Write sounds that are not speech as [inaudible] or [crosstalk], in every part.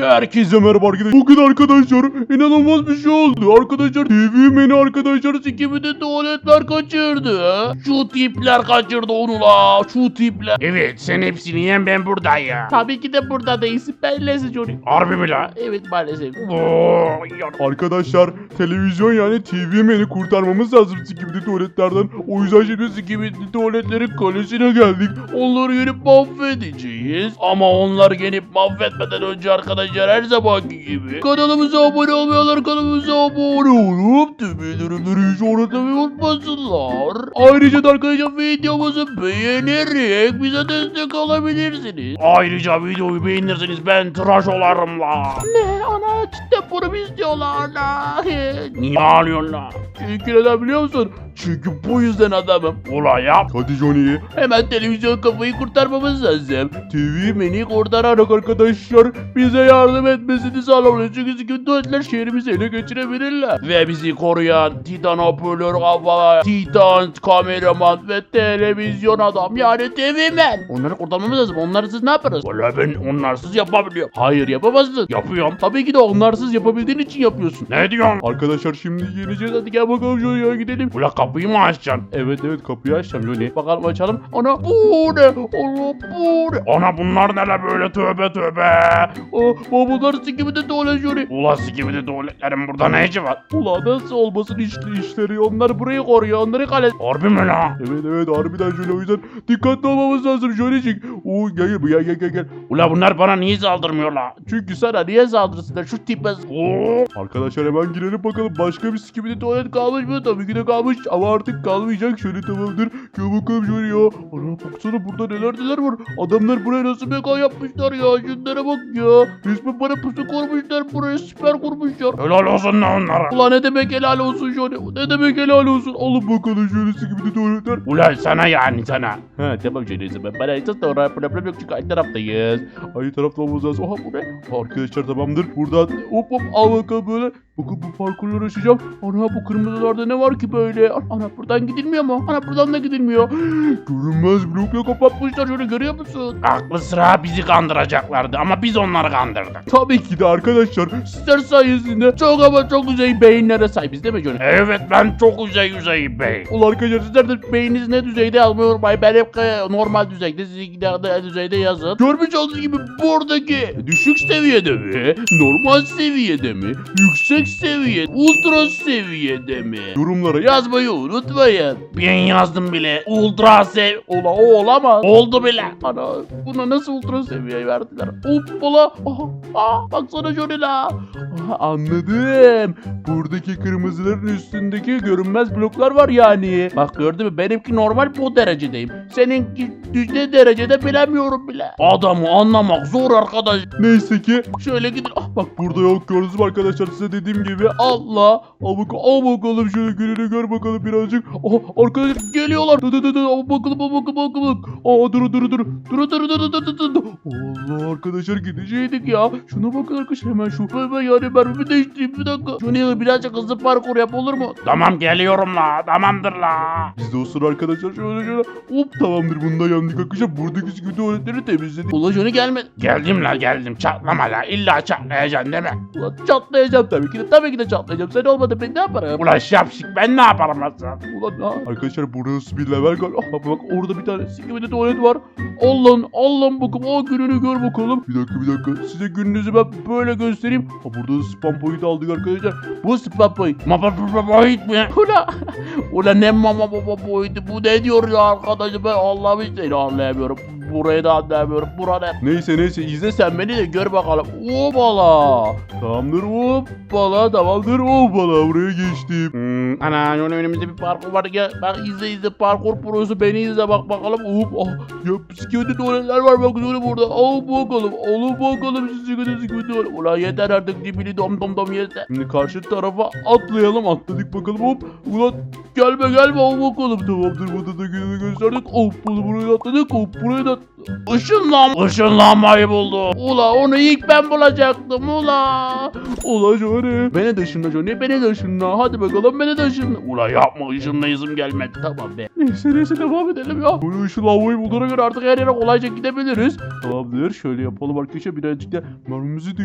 Herkese merhaba arkadaşlar. Bugün arkadaşlar inanılmaz bir şey oldu. Arkadaşlar TV menü arkadaşlar sikimide tuvaletler kaçırdı. Şu tipler kaçırdı onu la. Şu tipler. Evet sen hepsini yiyen ben buradayım. Tabii ki de burada değilsin. Ben Johnny. Harbi mi la? Evet maalesef. Arkadaşlar televizyon yani TV meni kurtarmamız lazım sikimli tuvaletlerden. O yüzden şimdi Sikimidi tuvaletlerin kalesine geldik. Onları yenip mahvedeceğiz. Ama onlar yenip mahvetmeden önce arkadaşlar her zamanki gibi kanalımıza abone olmayanlar kanalımıza abone olup tüm bildirimleri işaretlemeyi unutmasınlar. Ayrıca da arkadaşlar videomuzu beğenerek bize destek olabilirsiniz. Ayrıca videoyu beğenirseniz ben tıraş olarım la. Ne ana cidden bunu istiyorlar la? Niye ağlıyorsun la? Çünkü neden biliyor musun? Çünkü bu yüzden adamım. Ula yap. hadi Johnny. Hemen televizyon kafayı kurtarmamız lazım. TV beni kurtararak arkadaşlar bize yardım etmesini sağlamalıyız. Çünkü sıkıntı tuvaletler şehrimizi ele geçirebilirler. Ve bizi koruyan Titan hoparlör kafa, Titan kameraman ve televizyon adam yani TV man. Onları kurtarmamız lazım. Onlarsız ne yaparız? Ula ben onlarsız yapabiliyorum. Hayır yapamazsın. Yapıyorum. Tabii ki de onlarsız yapabildiğin için yapıyorsun. Ne diyorsun? Arkadaşlar şimdi Geleceğiz hadi gel bakalım şuraya gidelim. Ula kapıyı mı açacaksın? Evet evet kapıyı açacağım Johnny. Bakalım açalım. Ana bu ne? Allah bu ne? Ana bunlar ne la böyle tövbe tövbe. Aa, bunlar sikimi de tuvalet Johnny. Ula gibi de tuvaletlerin burada ne işi var? Ulan nasıl olmasın işli işleri onlar burayı koruyor onları kale. Harbi mi la? Evet evet harbiden şöyle o yüzden dikkatli olmamız lazım Johnny'cik. Oo gel gel gel gel gel gel. Ula bunlar bana niye saldırmıyor la? Çünkü sana niye saldırsınlar şu tipe. Oo, Arkadaşlar hemen girelim bakalım başka bir sikimli Tuvalet kalmış mı? Tabii ki de kalmış ama artık kalmayacak. Şöyle tamamdır. Gel bakalım Johnny ya. Ana baksana burada neler neler var. Adamlar buraya nasıl mekan yapmışlar ya. Şunlara bak ya. Resmen bana pusu kurmuşlar buraya süper kurmuşlar. helal olsun la onlara. Ulan ne demek helal olsun Johnny? Ne demek helal olsun? Alın Bakalım şöyle sikimli tuvaletler. Ula sana yani sana. Ha tamam Johnny. Ben bana esas da oraya problem yok çünkü aynı taraftayız. Aynı tarafta olmamız lazım. Aha bu ne? Arkadaşlar tamamdır. Buradan hop hop al bakalım böyle. Bakın bu parkurları açacağım. Ana bu kırmızılarda ne var ki böyle? Ana buradan gidilmiyor mu? Ana buradan da gidilmiyor. [gasps] Görünmez blokla kapatmışlar şöyle görüyor musun? Aklı sıra bizi kandıracaklardı ama biz onları kandırdık. Tabii ki de arkadaşlar. Sizler sayesinde çok ama çok güzel beyinlere sahibiz değil mi Johnny? Evet ben çok güzel güzel bey. Ulan arkadaşlar sizler de beyniniz ne düzeyde yazmayı unutmayın. Ben hep normal düzeyde, sizinki de düzeyde yazın. Görmüş olduğunuz gibi buradaki düşük seviyede mi? Normal seviyede mi? Yüksek seviye, ultra seviyede mi? Yorumlara Yazmayı unutmayın. Ben yazdım bile. Ultra sev. Ola o olamaz. Oldu bile. Ana buna nasıl ultra seviye verdiler? Hoppala. Aha, aa, baksana şöyle la. Anladım. Buradaki kırmızıların üstündeki görünmez bloklar var yani. Bak gördün mü benimki normal bu derecedeyim. Seninki ne derecede bilemiyorum bile. Adamı anlamak zor arkadaş. neyse ki Şöyle gidin. Ah bak burada yok gördünüz mü arkadaşlar size dediğim gibi. Allah. Al, bak al bakalım şöyle gününü gör bakalım birazcık. Oh, arkadaşlar geliyorlar. Dur dur dur. Al Bakalım al bakalım al bakalım. Aa dur dur dur. Dur dur dur dur dur dur. Allah arkadaşlar gideceydik ya. Şuna bakın arkadaşlar hemen şu. Hemen yani mermimi değiştireyim bir dakika. Şunu birazcık hızlı parkur yap olur mu? Tamam geliyorum la. Tamamdır la. Biz de o sıra arkadaşlar şöyle şöyle. Hop tamamdır bunda yandık arkadaşlar. Buradaki sıkıntı tuvaletleri temizledik. Ulan şunu gelmedi. Geldim la geldim. Çatlama la. İlla çatlayacaksın değil mi? Ulan çatlayacağım tabii ki de. Tabii ki de çatlayacağım. Sen olmadı ben ne yaparım? Ula şapşik ben ne yaparım lan sen? Ulan ha. Arkadaşlar burası bir level galiba. Ah, bak orada bir tane sikimde tuvalet var. Allah'ın Allah'ın bakım o gününü gör bakalım. Bir dakika bir dakika. Size gününüzü ben böyle göstereyim. Ha burada spam point aldık arkadaşlar. Bu spam point. Mapa boyut mu? Ula, ula ne mama boydu bu ne diyor ya arkadaşım ben Allah'ım hiç seni anlayamıyorum. Burayı da anlayamıyorum. Bura ne? Neyse neyse izle. Sen beni de gör bakalım. Hoppala. Tamamdır hop. Hoppala tamamdır. Hoppala buraya geçtim. Hmm, ana onun önümüzde bir Parkur var ya. Bak izle izle parkur prosu beni izle bak bakalım. Hop. Ah, ya psikiyatri tuvaletler var bak şöyle burada. Al bakalım. Alın bakalım şu psikiyatri tuvalet. Ulan yeter artık dibini dom dom dom yeter. Şimdi karşı tarafa atlayalım. Atladık bakalım hop. Ulan gelme gelme al bakalım. Tamamdır burada da gününü gösterdik. Hop bunu buraya atladık. Hop buraya da up Işınlan ışınlanmayı buldum. Ula onu ilk ben bulacaktım ula. Ula Johnny. Beni de ışınla Johnny. Beni de ışınla. Hadi bakalım beni de ışınla. Ula yapma ışınlayızım gelmedi tamam be. Neyse neyse devam edelim ya. Bunu ışınlanmayı bulduğuna göre artık her yere kolayca gidebiliriz. Tamamdır. Şöyle yapalım arkadaşlar. Birazcık da mermimizi de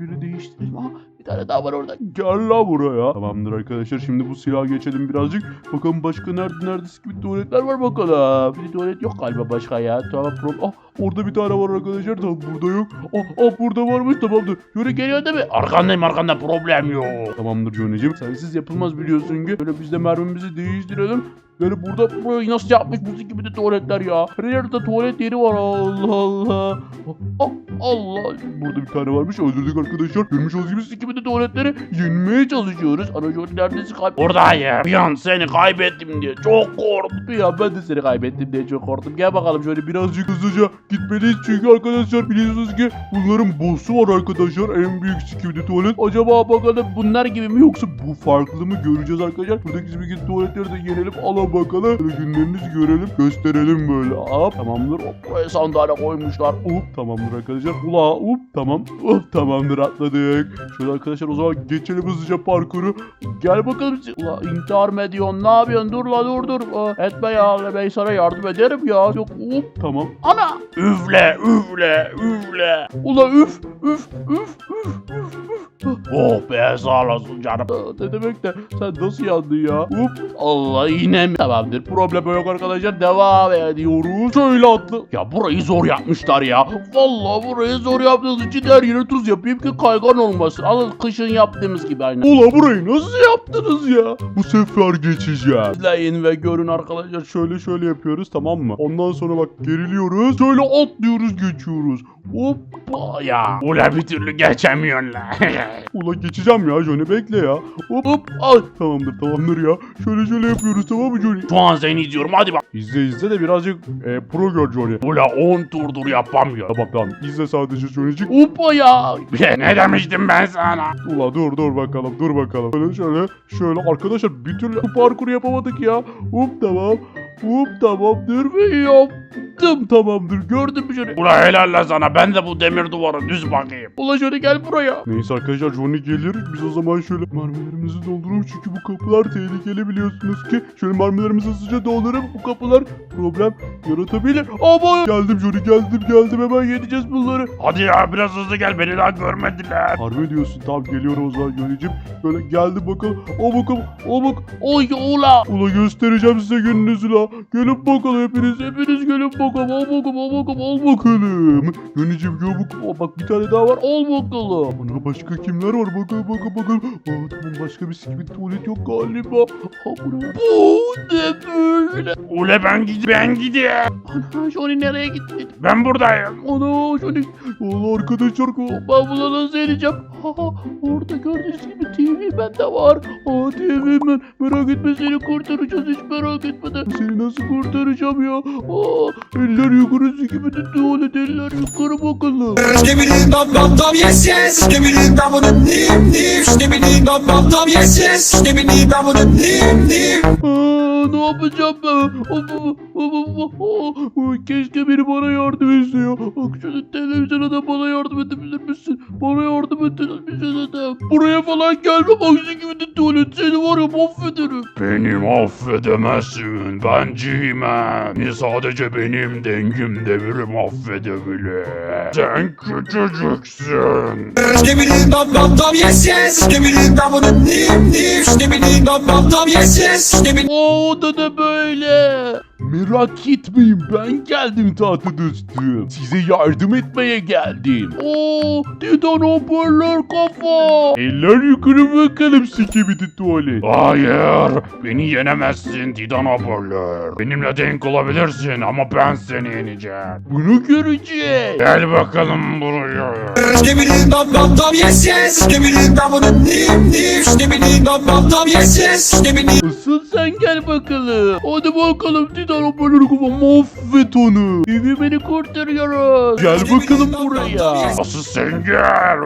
böyle değiştirelim. Ha, bir tane daha var orada. Gel la buraya. Tamamdır arkadaşlar. Şimdi bu silaha geçelim birazcık. Bakalım başka nerede nerede gibi tuvaletler var bakalım. Bir tuvalet yok galiba başka ya. Tamam problem. Ah orada bir tane var arkadaşlar. Tamam burada yok. Ah, ah burada varmış tamamdır. Yürü geliyor değil mi? Arkandayım arkanda problem yok. Tamamdır Johnny'cim. Sensiz yapılmaz biliyorsun ki. Böyle biz de mermimizi değiştirelim. Yani burada burayı nasıl yapmış bu gibi de tuvaletler ya. Her yerde tuvalet yeri var Allah Allah. Ah, Allah. Burada bir tane varmış öldürdük arkadaşlar. Görmüş olduğunuz gibi gibi de tuvaletleri yenmeye çalışıyoruz. Ana Johnny neredesin kayıp? Buradayım. Bir an seni kaybettim diye çok korktum. Ya ben de seni kaybettim diye çok korktum. Gel bakalım şöyle birazcık hızlıca gitmeliyiz. Çünkü arkadaşlar biliyorsunuz ki bunların boss'u var arkadaşlar. En büyük sikimde tuvalet. Acaba bakalım bunlar gibi mi yoksa bu farklı mı göreceğiz arkadaşlar. Buradaki sikimde tuvaletleri de yenelim. Alın bakalım. Böyle günlerinizi görelim. Gösterelim böyle. Hop tamamdır. Hop buraya sandalye koymuşlar. Hop tamamdır arkadaşlar. Ula hop tamam. Hop tamamdır atladık. Şöyle arkadaşlar o zaman geçelim hızlıca parkuru. Gel bakalım. Ula intihar mı ediyorsun? Ne yapıyorsun? Dur la dur dur. Aa, etme ya. Ben sana yardım ederim ya. Yok hop tamam. Ana. Üfle üfle üfle. Ula üf üf üf üf üf üf. Oh be sağ olasın canım. Ne demek de sen nasıl yandın ya? Hop Allah yine mi? Tamamdır problem yok arkadaşlar devam ediyoruz. Şöyle atla. Ya burayı zor yapmışlar ya. Vallahi burayı zor yaptığınız için her yere tuz yapayım ki kaygan olmasın. Alın kışın yaptığımız gibi aynı. Ula burayı nasıl yaptınız ya? Bu sefer geçeceğim. İzleyin ve görün arkadaşlar. Şöyle şöyle yapıyoruz tamam mı? Ondan sonra bak geriliyoruz. Şöyle atlıyoruz geçiyoruz. Hoppa ya. Ula bir türlü geçemiyorsun la. [laughs] Ula geçeceğim ya Johnny bekle ya. Hop hop al. Tamamdır tamamdır ya. Şöyle şöyle yapıyoruz tamam mı Johnny? Şu an seni izliyorum hadi bak. İzle izle de birazcık e, pro gör Johnny. Ula 10 turdur yapamıyorum. Tamam tamam izle sadece Johnny'cik. Hoppa ya. ne demiştim ben sana? Ula dur dur bakalım dur bakalım. Şöyle şöyle şöyle arkadaşlar bir türlü bu parkuru yapamadık ya. Hop tamam. Hop tamamdır ve yaptım tamamdır. Gördün mü Johnny? Ula helal la sana ben de bu demir duvara düz bakayım. Ula Johnny gel buraya. Neyse arkadaşlar Johnny gelir. Biz o zaman şöyle mermilerimizi dolduralım. Çünkü bu kapılar tehlikeli biliyorsunuz ki. Şöyle mermilerimizi hızlıca doldurup bu kapılar problem yaratabilir. Ama geldim Johnny geldim geldim hemen yeneceğiz bunları. Hadi ya biraz hızlı gel beni daha görmediler. Harbi diyorsun tamam geliyorum o zaman Johnny'cim. Böyle geldim bakalım. O bakalım. O bak. Oy ula. Ula göstereceğim size gününüzü la. Gelin bakalım hepiniz. Hepiniz gelin bakalım. Al bakalım al bakalım al bakalım. Johnny'cim gel bakalım. Aa, bak bir tane daha var. Al bakalım. Ana başka kimler var? Bakalım bakalım bakalım. Aa tamam başka bir sikimit tuvalet yok galiba. Ha buraya. Bu ne böyle? Ula ben gidi ben gidi. Ana Johnny nereye gitti? Ben buradayım. Ana Johnny. Allah arkadaşlar ben bunu nasıl edeceğim? Ha, orada gördüğünüz gibi TV bende var. Aa TV ben merak etme seni kurtaracağız hiç merak etme de. Seni nasıl kurtaracağım ya? Aa eller yukarı gibi de tuvalet eller yukarı bakalım. Skibbity dum dum dum yes yes. Skibbity dum dum dim dim. Skibbity dum dum dum yes yes. Skibbity dum dum dim dim. Aa, ne yapacağım ben? Of, of, of, of, of. Keşke biri bana yardım etse ya. Şöyle televizyona da bana yardım edebilir misin? Bana yardım edebilir misin adam? Buraya falan gelme bak senin gibi de tuvalet seni var ya mahvederim. Beni affedemezsin. Ben Cimen. Sadece benim dengim devri affedebilir. Sen küçücüksün. Skibbity dum dum dum yes yes. Skibbity dum dum dim dim. Skibbity dum dum dum yes yes. Skibbity O da da böyle. Merak etmeyin ben geldim tatlı dostum. Size yardım etmeye geldim. Oo, Titan hoparlör kafa. Eller yukarı bakalım sikibidi tuvalet. Hayır, beni yenemezsin Titan hoparlör. Benimle denk olabilirsin ama ben seni yeneceğim. Bunu göreceğiz. Gel bakalım buraya. Skibbity dum dum dum yes yes. Skibbity dum dum dim dim. Skibbity dum dum dum yes yes. Skibbity Asıl sen gel bakalım. Hadi bakalım Titan Sen hoparlör kafa mahvet onu. TV beni kurtarıyoruz. Gel bakalım buraya. Asıl sen gel.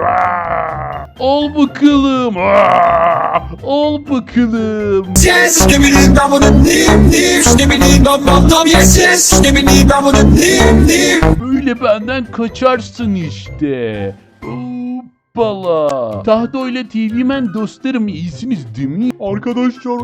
Al bakalım. Al bakalım. Yes, nim nim, dum. Nim nim. Böyle benden kaçarsın işte. Hoppala. Tahto ile TV Man dostlarım iyisiniz değil mi? Arkadaşlar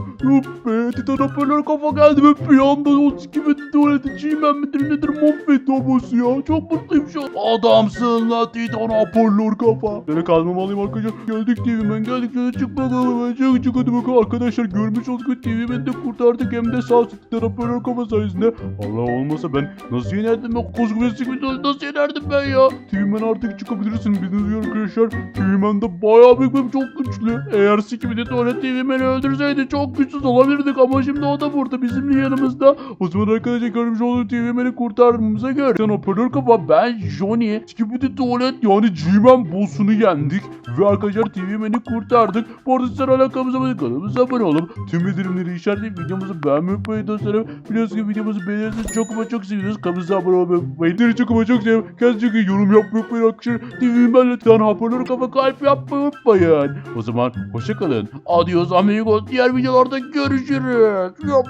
be Titan hoparlör kafa geldi ve bir anda o gibi tuvaleti G-Man midir nedir mahvetti abası ya. Çok mutluyum şu an. Adamsın la Titan hoparlör kafa. Böyle kazmamı alayım arkadaşlar. Geldik TV Man geldik. Şöyle çık bakalım. Çık çık hadi bakalım arkadaşlar. Görmüş olduk TV Man'i de kurtardık hem de sağ Titan hoparlör kafa sayesinde. Allah olmasa ben nasıl yenerdim ben koskoca sıkıntı nasıl yenerdim ben ya? Teğmen artık çıkabilirsin bildiğiniz gibi arkadaşlar. Teğmen de bayağı büyük ve çok güçlü. Eğer Sikim'i tuvalet Teğmen'i öldürseydi çok güçsüz olabilirdik ama şimdi o da burada bizimle yanımızda. O zaman arkadaşlar görmüş olduğu Teğmen'i kurtardığımıza göre. Sen hoparlör kafa ben Johnny. Sikim'i tuvalet yani G-Man boss'unu yendik. Ve arkadaşlar Teğmen'i kurtardık. Bu arada sen hala kanalımıza kanalımıza abone olup tüm bildirimleri işaretleyip videomuzu beğenmeyi unutmayın dostlarım. Biliyorsunuz ki videomuzu beğenirseniz çok ama çok seviniriz. Kanalımıza abone olmayı unutmayın. Çok ama çok seviyorum. Kendinize iyi yorum yapmayı unutmayın arkadaşlar. TV'men lütfen hoparlör kafa kalp yapmayı unutmayın. O zaman hoşçakalın. Adios amigos. Diğer videolarda görüşürüz. Yap.